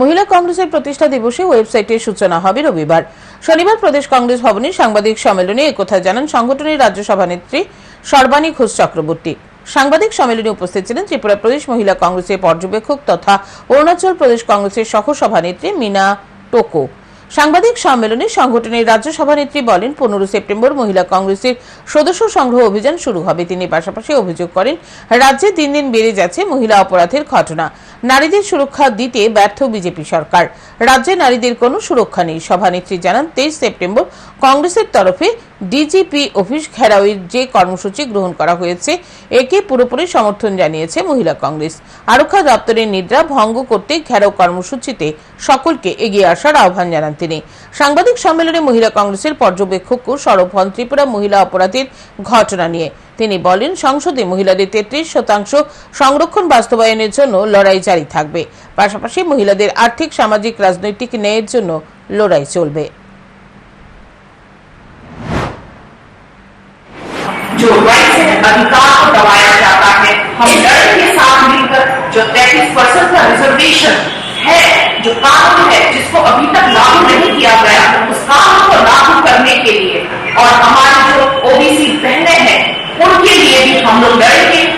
মহিলা কংগ্রেসের প্রতিষ্ঠা দিবসে ওয়েবসাইটের সূচনা হবে রবিবার। শনিবার প্রদেশ কংগ্রেস ভবনে সাংবাদিক সম্মেলনে একথা জানান সংগঠনের রাজ্য সভানেত্রী সর্বাণী ঘোষ চক্রবর্তী। সাংবাদিক সম্মেলনে উপস্থিত ছিলেন ত্রিপুরা প্রদেশ মহিলা কংগ্রেসের পর্যবেক্ষক তথা অরুণাচল প্রদেশ কংগ্রেসের সহ সভানেত্রী মিনা টোকো। সাংবাদিক সম্মেলনে সংগঠনের রাজ্য সভানেত্রী বলেন, পনেরো সেপ্টেম্বর মহিলা কংগ্রেসের সদস্য সংগ্রহ অভিযান শুরু হবে। তিনি পাশাপাশি অভিযোগ করেন, রাজ্যে দিন দিন বেড়ে যাচ্ছে মহিলা অপরাধের ঘটনা। নারীদের সুরক্ষা দিতে ব্যর্থ বিজেপি সরকার। রাজ্যে নারীদের কোনো সুরক্ষা নেই। সভানেত্রী জানান, তেইশ সেপ্টেম্বর কংগ্রেসের তরফে ডিজিপি অফিস ঘেরাওয়ের যে কর্মসূচি গ্রহণ করা হয়েছে, একে পুরোপুরি সমর্থন জানিয়েছে মহিলা কংগ্রেস। আরক্ষা দপ্তরের নিদ্রা ভঙ্গ করতে ঘেরাও কর্মসূচিতে সকলকে এগিয়ে আসার আহ্বান জানান তিনি সাংবাদিক সম্মেলনে মহিলা কংগ্রেসের পর্যবেক্ষক সরব হন ত্রিপুরা মহিলা অপরাধের ঘটনা নিয়ে তিনি বলেন সংসদে মহিলাদের তেত্রিশ শতাংশ সংরক্ষণ বাস্তবায়নের জন্য লড়াই জারি থাকবে পাশাপাশি মহিলাদের আর্থিক সামাজিক রাজনৈতিক ন্যায়ের জন্য লড়াই চলবে जो राइट्स है अधिकार को दबाया जाता है हम लड़ के साथ मिलकर जो तैतीस परसेंट का रिजर्वेशन है जो कानून है, जिसको अभी तक लागू नहीं किया गया, उस कानून को लागू करने के लिए और हमारी जो ओबीसी बहने हैं, उनके लिए भी हम लोग लड़ेंगे।